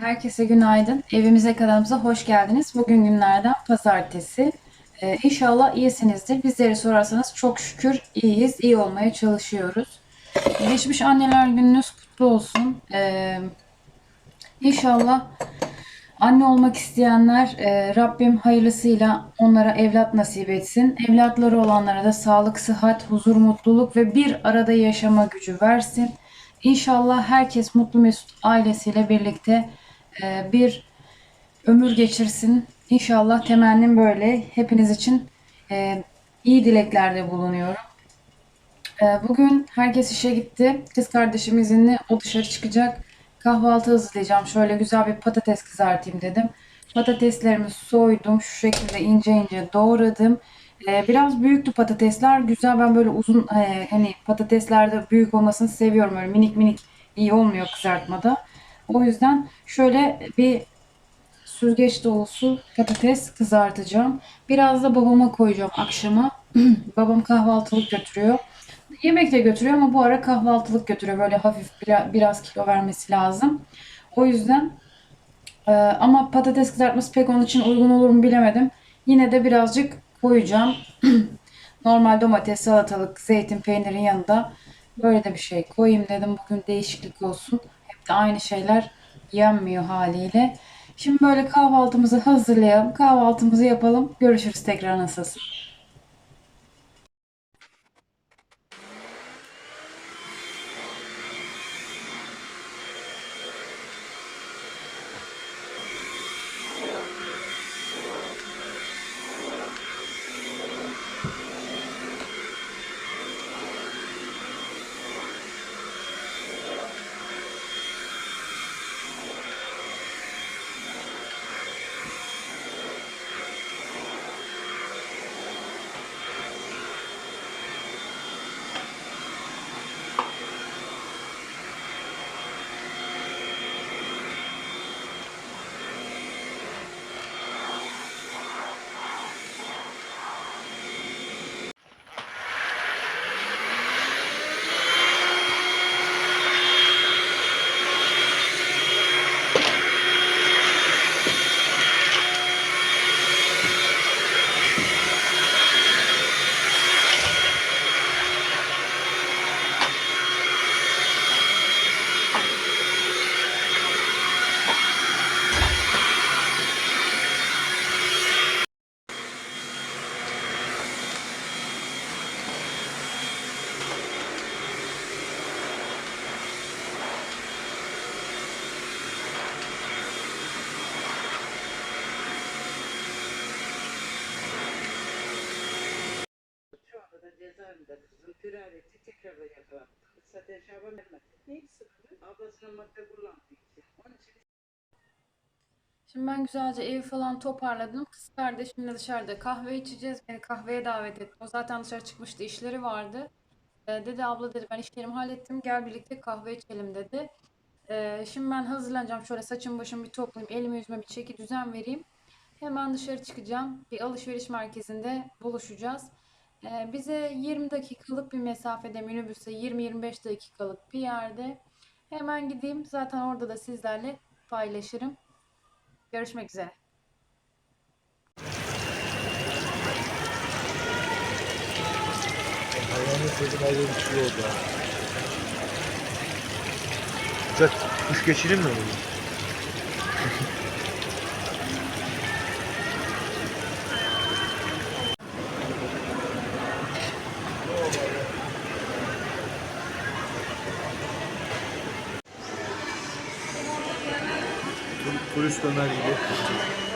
Herkese günaydın. Evimize kanalımıza hoş geldiniz. Bugün günlerden pazartesi. Ee, inşallah iyisinizdir. Bizleri sorarsanız çok şükür iyiyiz. İyi olmaya çalışıyoruz. Geçmiş anneler gününüz kutlu olsun. Ee, inşallah anne olmak isteyenler e, Rabbim hayırlısıyla onlara evlat nasip etsin. Evlatları olanlara da sağlık, sıhhat, huzur, mutluluk ve bir arada yaşama gücü versin. İnşallah herkes mutlu mesut ailesiyle birlikte e, bir ömür geçirsin. İnşallah temennim böyle. Hepiniz için e, iyi dileklerde bulunuyorum. E, bugün herkes işe gitti. Kız kardeşim izinli. O dışarı çıkacak. Kahvaltı hazırlayacağım. Şöyle güzel bir patates kızartayım dedim. Patateslerimi soydum. Şu şekilde ince ince doğradım. E, biraz büyüktü patatesler. Güzel ben böyle uzun e, hani patateslerde büyük olmasını seviyorum. Öyle minik minik iyi olmuyor kızartmada. O yüzden şöyle bir süzgeç dolusu patates kızartacağım. Biraz da babama koyacağım akşama. Babam kahvaltılık götürüyor. Yemek de götürüyor ama bu ara kahvaltılık götürüyor. Böyle hafif biraz, kilo vermesi lazım. O yüzden e, ama patates kızartması pek onun için uygun olur mu bilemedim. Yine de birazcık koyacağım. Normal domates, salatalık, zeytin, peynirin yanında böyle de bir şey koyayım dedim. Bugün değişiklik olsun. De aynı şeyler yenmiyor haliyle. Şimdi böyle kahvaltımızı hazırlayalım. Kahvaltımızı yapalım. Görüşürüz tekrar nasılsın? Şimdi ben güzelce evi falan toparladım. Kız kardeşimle dışarıda kahve içeceğiz. Beni kahveye davet etti. O zaten dışarı çıkmıştı. işleri vardı. Ee, dedi abla dedi ben işlerimi hallettim. Gel birlikte kahve içelim dedi. Ee, şimdi ben hazırlanacağım. Şöyle saçım başımı bir toplayayım. Elimi yüzüme bir çeki düzen vereyim. Hemen dışarı çıkacağım. Bir alışveriş merkezinde buluşacağız. Ee, bize 20 dakikalık bir mesafede minibüse 20-25 dakikalık bir yerde. Hemen gideyim. Zaten orada da sizlerle paylaşırım. Görüşmek üzere. Hayvanı sevdim ayrı bir şey oldu ha. Kuş geçirir mi bunu? これスタナリーで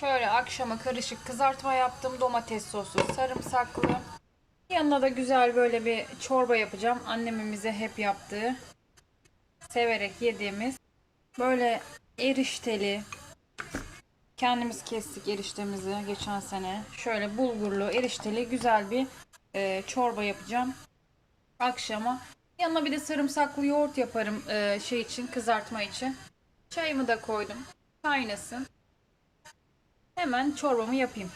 gibi. Akşama karışık kızartma yaptım. Domates soslu, sarımsaklı. Yanına da güzel böyle bir çorba yapacağım. Annemin bize hep yaptığı, severek yediğimiz böyle erişteli. Kendimiz kestik eriştemizi geçen sene. Şöyle bulgurlu, erişteli güzel bir e, çorba yapacağım akşama. Yanına bir de sarımsaklı yoğurt yaparım e, şey için, kızartma için. Çayımı da koydum. Kaynasın. Hemen çorbamı yapayım.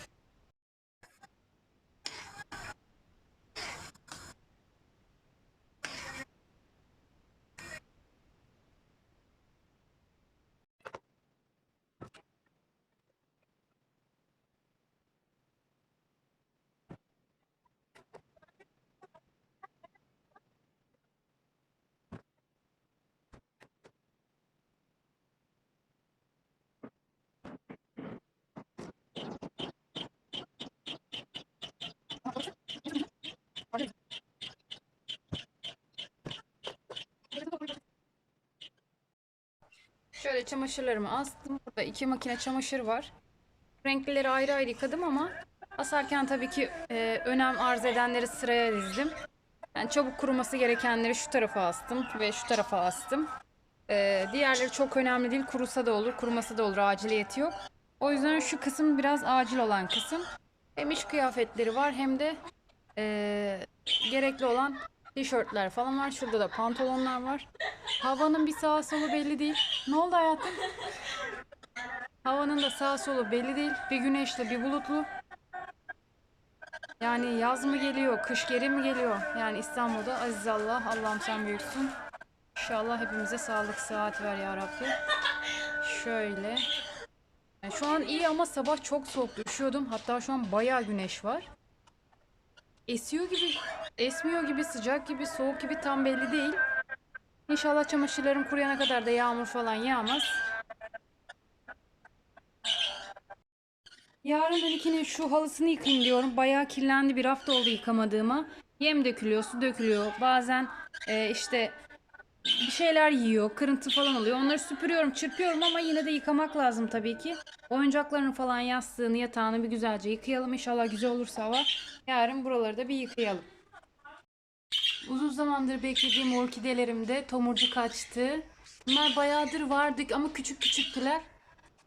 Şöyle çamaşırlarımı astım. Burada iki makine çamaşır var. Renkleri ayrı ayrı yıkadım ama asarken tabii ki e, önem arz edenleri sıraya dizdim. Yani çabuk kuruması gerekenleri şu tarafa astım ve şu tarafa astım. E, diğerleri çok önemli değil. Kurusa da olur, kurumasa da olur. Aciliyeti yok. O yüzden şu kısım biraz acil olan kısım. Hem iş kıyafetleri var hem de e, gerekli olan tişörtler falan var. Şurada da pantolonlar var. Havanın bir sağa solu belli değil. Ne oldu hayatım? Havanın da sağa solu belli değil. Bir güneşli bir bulutlu. Yani yaz mı geliyor, kış geri mi geliyor? Yani İstanbul'da aziz Allah, Allah'ım sen büyüksün. İnşallah hepimize sağlık, sıhhat ver ya Rabbi. Şöyle. Yani şu an iyi ama sabah çok soğuktu. Üşüyordum. Hatta şu an bayağı güneş var. Esiyor gibi, esmiyor gibi, sıcak gibi, soğuk gibi tam belli değil. İnşallah çamaşırlarım kuruyana kadar da yağmur falan yağmaz. Yarın Dönikinin şu halısını yıkayayım diyorum. Bayağı kirlendi bir hafta oldu yıkamadığıma. Yem dökülüyor, su dökülüyor. Bazen e, işte bir şeyler yiyor, kırıntı falan oluyor. Onları süpürüyorum, çırpıyorum ama yine de yıkamak lazım tabii ki. Oyuncaklarını falan, yastığını, yatağını bir güzelce yıkayalım. İnşallah güzel olursa hava. Yarın buraları da bir yıkayalım. Uzun zamandır beklediğim orkidelerimde tomurcuk açtı. Bunlar bayağıdır vardık ama küçük küçüktüler.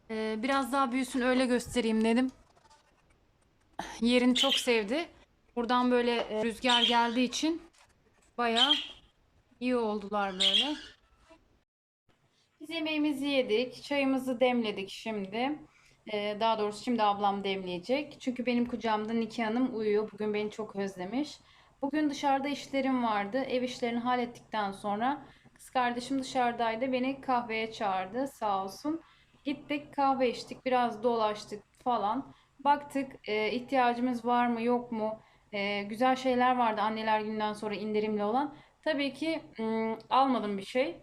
Ee, biraz daha büyüsün öyle göstereyim dedim. Yerini çok sevdi. Buradan böyle e, rüzgar geldiği için bayağı iyi oldular böyle. Biz yemeğimizi yedik. Çayımızı demledik şimdi. Ee, daha doğrusu şimdi ablam demleyecek. Çünkü benim kucağımda Niki Hanım uyuyor. Bugün beni çok özlemiş. Bugün dışarıda işlerim vardı. Ev işlerini hallettikten sonra kız kardeşim dışarıdaydı. Beni kahveye çağırdı sağ olsun. Gittik kahve içtik. Biraz dolaştık falan. Baktık e, ihtiyacımız var mı yok mu? E, güzel şeyler vardı anneler gününden sonra indirimli olan. Tabii ki ım, almadım bir şey.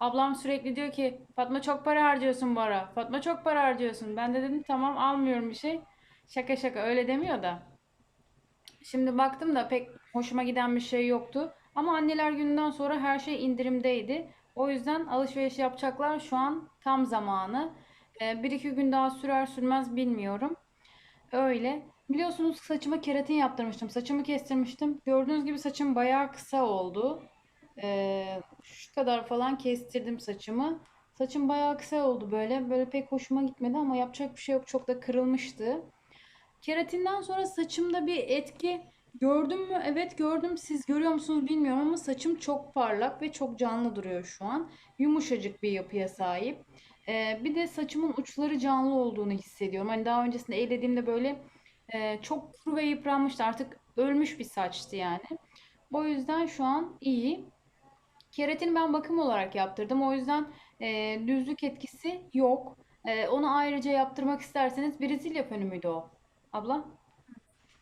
Ablam sürekli diyor ki Fatma çok para harcıyorsun bu ara. Fatma çok para harcıyorsun. Ben de dedim tamam almıyorum bir şey. Şaka şaka öyle demiyor da. Şimdi baktım da pek hoşuma giden bir şey yoktu. Ama anneler gününden sonra her şey indirimdeydi. O yüzden alışveriş yapacaklar şu an tam zamanı. Bir iki gün daha sürer sürmez bilmiyorum. Öyle. Biliyorsunuz saçıma keratin yaptırmıştım. Saçımı kestirmiştim. Gördüğünüz gibi saçım bayağı kısa oldu. Ee, şu kadar falan kestirdim saçımı. Saçım bayağı kısa oldu böyle. Böyle pek hoşuma gitmedi ama yapacak bir şey yok. Çok da kırılmıştı. Keratinden sonra saçımda bir etki gördüm mü? Evet gördüm. Siz görüyor musunuz bilmiyorum ama saçım çok parlak ve çok canlı duruyor şu an. Yumuşacık bir yapıya sahip. Ee, bir de saçımın uçları canlı olduğunu hissediyorum. Hani daha öncesinde eğlediğimde böyle e, çok kuru ve yıpranmıştı. Artık ölmüş bir saçtı yani. O yüzden şu an iyi. Keratini ben bakım olarak yaptırdım. O yüzden e, düzlük etkisi yok. E, onu ayrıca yaptırmak isterseniz Brezilya fönü müydü o? Abla?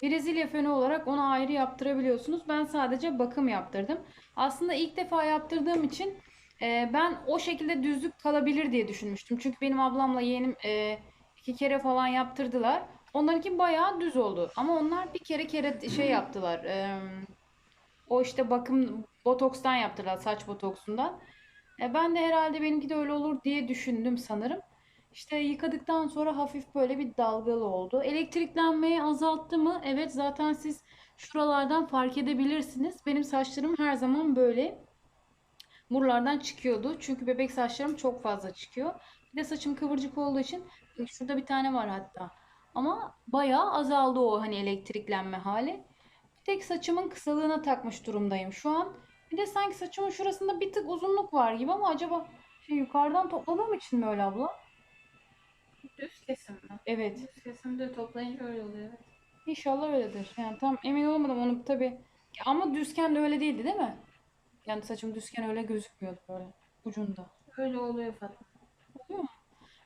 Brezilya fönü olarak onu ayrı yaptırabiliyorsunuz. Ben sadece bakım yaptırdım. Aslında ilk defa yaptırdığım için e, ben o şekilde düzlük kalabilir diye düşünmüştüm. Çünkü benim ablamla yeğenim e, iki kere falan yaptırdılar. Onlarınki bayağı düz oldu. Ama onlar bir kere kere şey yaptılar. E, o işte bakım botokstan yaptılar. Saç botoksundan. E, ben de herhalde benimki de öyle olur diye düşündüm sanırım. İşte yıkadıktan sonra hafif böyle bir dalgalı oldu. Elektriklenmeyi azalttı mı? Evet zaten siz şuralardan fark edebilirsiniz. Benim saçlarım her zaman böyle buralardan çıkıyordu. Çünkü bebek saçlarım çok fazla çıkıyor. Bir de saçım kıvırcık olduğu için şurada bir tane var hatta. Ama bayağı azaldı o hani elektriklenme hali. Bir tek saçımın kısalığına takmış durumdayım şu an. Bir de sanki saçımın şurasında bir tık uzunluk var gibi ama acaba şey yukarıdan topladığım için mi öyle abla? Düz kesim mi? Evet. Düz kesimde toplayınca öyle oluyor evet. İnşallah öyledir. Yani tam emin olamadım onu tabii. Ama düzken de öyle değildi değil mi? Yani saçım düzken öyle gözükmüyordu böyle ucunda. Öyle oluyor Fatma.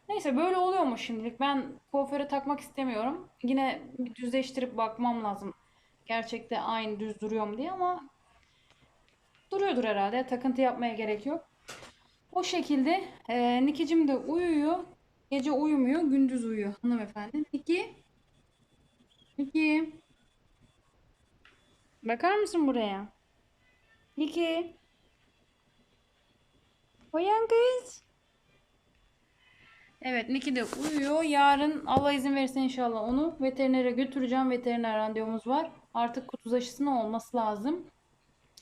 Neyse böyle oluyor mu şimdilik? Ben kuaföre takmak istemiyorum. Yine bir düzleştirip bakmam lazım. Gerçekte aynı düz duruyor mu diye ama duruyordur herhalde. Takıntı yapmaya gerek yok. O şekilde e, Nikicim de uyuyor. Gece uyumuyor, gündüz uyuyor hanımefendi. Niki. Niki. Bakar mısın buraya? Niki. Uyan kız. Evet Niki de uyuyor. Yarın Allah izin verirse inşallah onu veterinere götüreceğim. Veteriner randevumuz var. Artık kutuz aşısının olması lazım.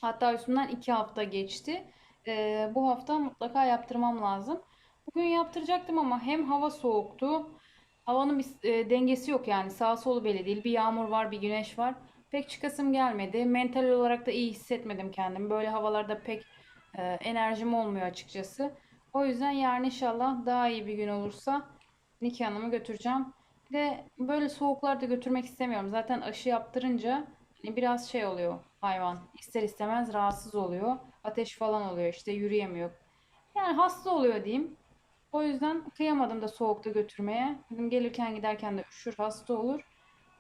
Hatta üstünden iki hafta geçti. Ee, bu hafta mutlaka yaptırmam lazım. Bugün yaptıracaktım ama hem hava soğuktu. Havanın bir e, dengesi yok yani. Sağ solu belli değil. Bir yağmur var, bir güneş var. Pek çıkasım gelmedi. Mental olarak da iyi hissetmedim kendimi. Böyle havalarda pek e, enerjim olmuyor açıkçası. O yüzden yarın inşallah daha iyi bir gün olursa Niki Hanım'ı götüreceğim. Bir de böyle soğuklarda götürmek istemiyorum. Zaten aşı yaptırınca hani biraz şey oluyor hayvan. İster istemez rahatsız oluyor. Ateş falan oluyor işte yürüyemiyor. Yani hasta oluyor diyeyim. O yüzden kıyamadım da soğukta götürmeye. Dedim gelirken giderken de üşür hasta olur.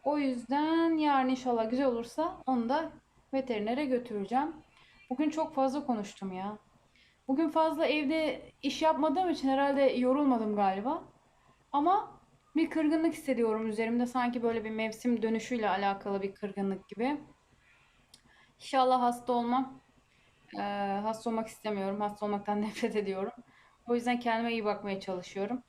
O yüzden yarın inşallah güzel olursa onu da veterinere götüreceğim. Bugün çok fazla konuştum ya. Bugün fazla evde iş yapmadığım için herhalde yorulmadım galiba. Ama bir kırgınlık hissediyorum üzerimde. Sanki böyle bir mevsim dönüşüyle alakalı bir kırgınlık gibi. İnşallah hasta olmam. Ee, hasta olmak istemiyorum. Hasta olmaktan nefret ediyorum. O yüzden kendime iyi bakmaya çalışıyorum.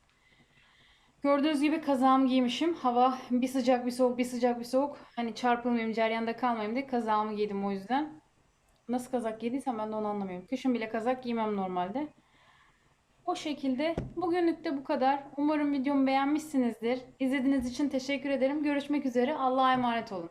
Gördüğünüz gibi kazağımı giymişim. Hava bir sıcak bir soğuk bir sıcak bir soğuk. Hani çarpılmayayım ceryanda kalmayayım diye kazağımı giydim o yüzden. Nasıl kazak giydiysem ben de onu anlamıyorum. Kışın bile kazak giymem normalde. O şekilde bugünlük de bu kadar. Umarım videomu beğenmişsinizdir. İzlediğiniz için teşekkür ederim. Görüşmek üzere. Allah'a emanet olun.